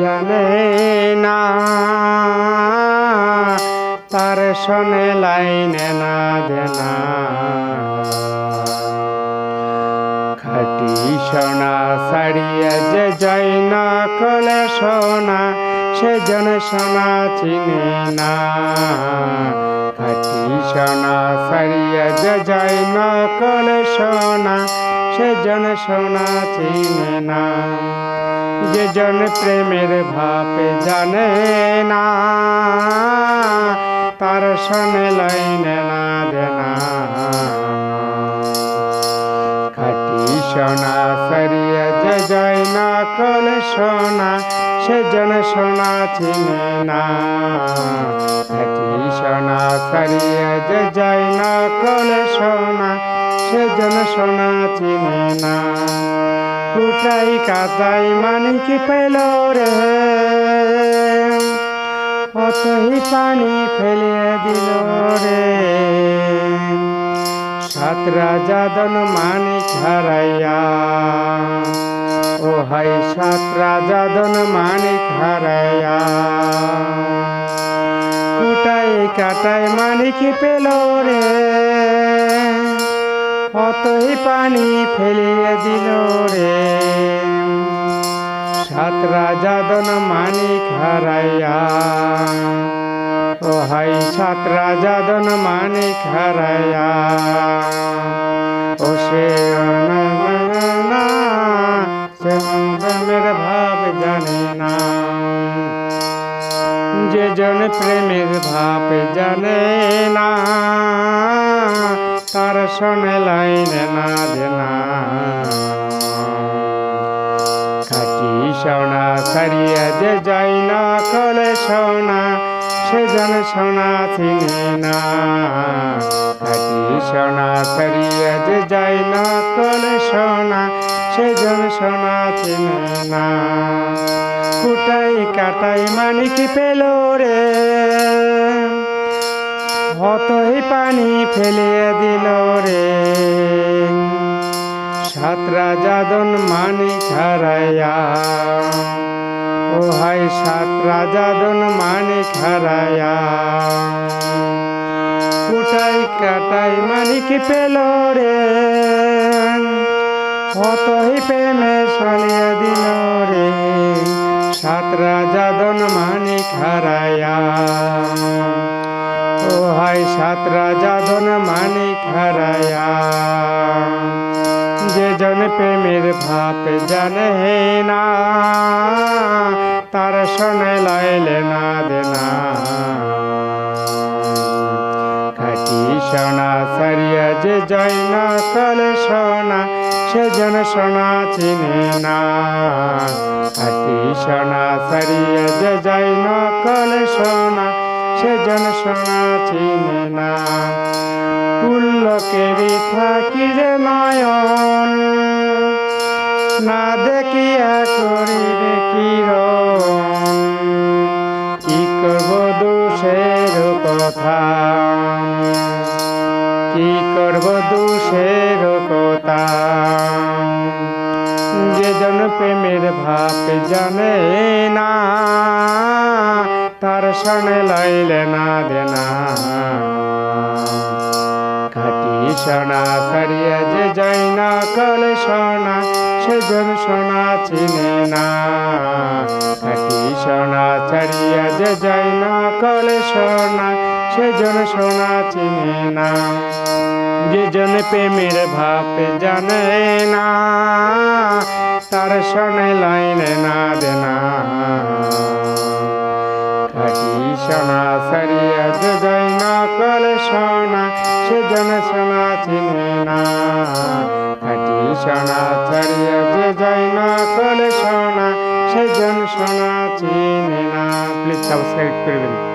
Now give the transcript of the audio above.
জানে না। তার শোনে লাইনে না দেনা। খাটি সোনা সারিয়া যে যাই না কলে সোনা সে জন সোনা চিনে না। খাটি সোনা সারিয়া যে যাই না কলে সোনা সে জন সোনা চিনে না, যে জন প্রেমের ভাপে জানে না, তার শোনে লাইনে না দেনা। খাটি সোনা সরিয়া যে জয় না কল সোনা, সে জন সোনা চিনে না। খাটি সোনা সরিয়া যে জয় না কল সোনা সে জন সোনা চিনে না কুটাই কাতাই মানিক পেল রে। অতই পানি ফেলিয়ে দিল রে। সাত রাজা দন মানিক হারাইয়া। ও হাই সাত রাজা দন মানিক হারাইয়া। কুটাই কাটাই মানিক পেল রে। অতই পানি ফেলিয়ে দিল রে। সাত রাজা দন মানিক হারাইয়া। ও হাই সাত রাজা দন মানিক হারাইয়া। ও সে প্রেমের ভাব জানে না। যে জন প্রেমের ভাব জানে না। শোনে লাইনে না দেনা। খাটি সোনা সারিয়া যে যাই না, কলে সোনা, সে জন সোনা চিনে না। খাটি সোনা সারিয়া যে যাই না, কলে সোনা, সে জন সোনা চিনে না। কুটাই কাটাই মানিক পেল রে। হতই পানি ফেলিয়ে দিল রে। সাত রাজা দন মানিক হারাইয়া ও হাই সাত রাজা দন মানিক হারাইয়া কুটাই কাটাই মানিক পেল রে। হতই প্রেমে সলিয়ে দিল রে। সাত রাজা দন মানিক হাই সাত রাজা ধন মানিক হারায়া যে জন প্রেমের ভাপ জানে হে না, তার শোনে লাইলে না দেনা খাটি সোনা সারিয়া যে জয় না কলে সোনা সে জন সোনা চিনে না। খাটি সোনা সারিয়া যে জয় না কলে সোনা সে জন সোনা চিনে না পুল্লকেরই থাকি রে নয়ন? না দেখিয়া করিবে কি করব দোষের কথা? কি করব দোষের কথা? যে জন প্রেমের ভাব জানে না। শোনে লাইলে না দেনা। খাটি সোনা সারিয়া যে যাই না, কল সোনা সে জন সোনা চিনে না। খাটি সোনা ছাড়িয়া যে যাই না, কল সোনা সে জন সোনা চিনে না। যে জন প্রেমের ভাব জানে না, তার শোনে লাইনে না দেনা। সোনা সারিয়া যে না কল সোনা, সে জন সোনা চিনে না। খাটি সোনা ছাড়িয়া যে না কল সোনা, সে জন সোনা চিনে না। প্লিজ সাবস্ক্রাইব করবেন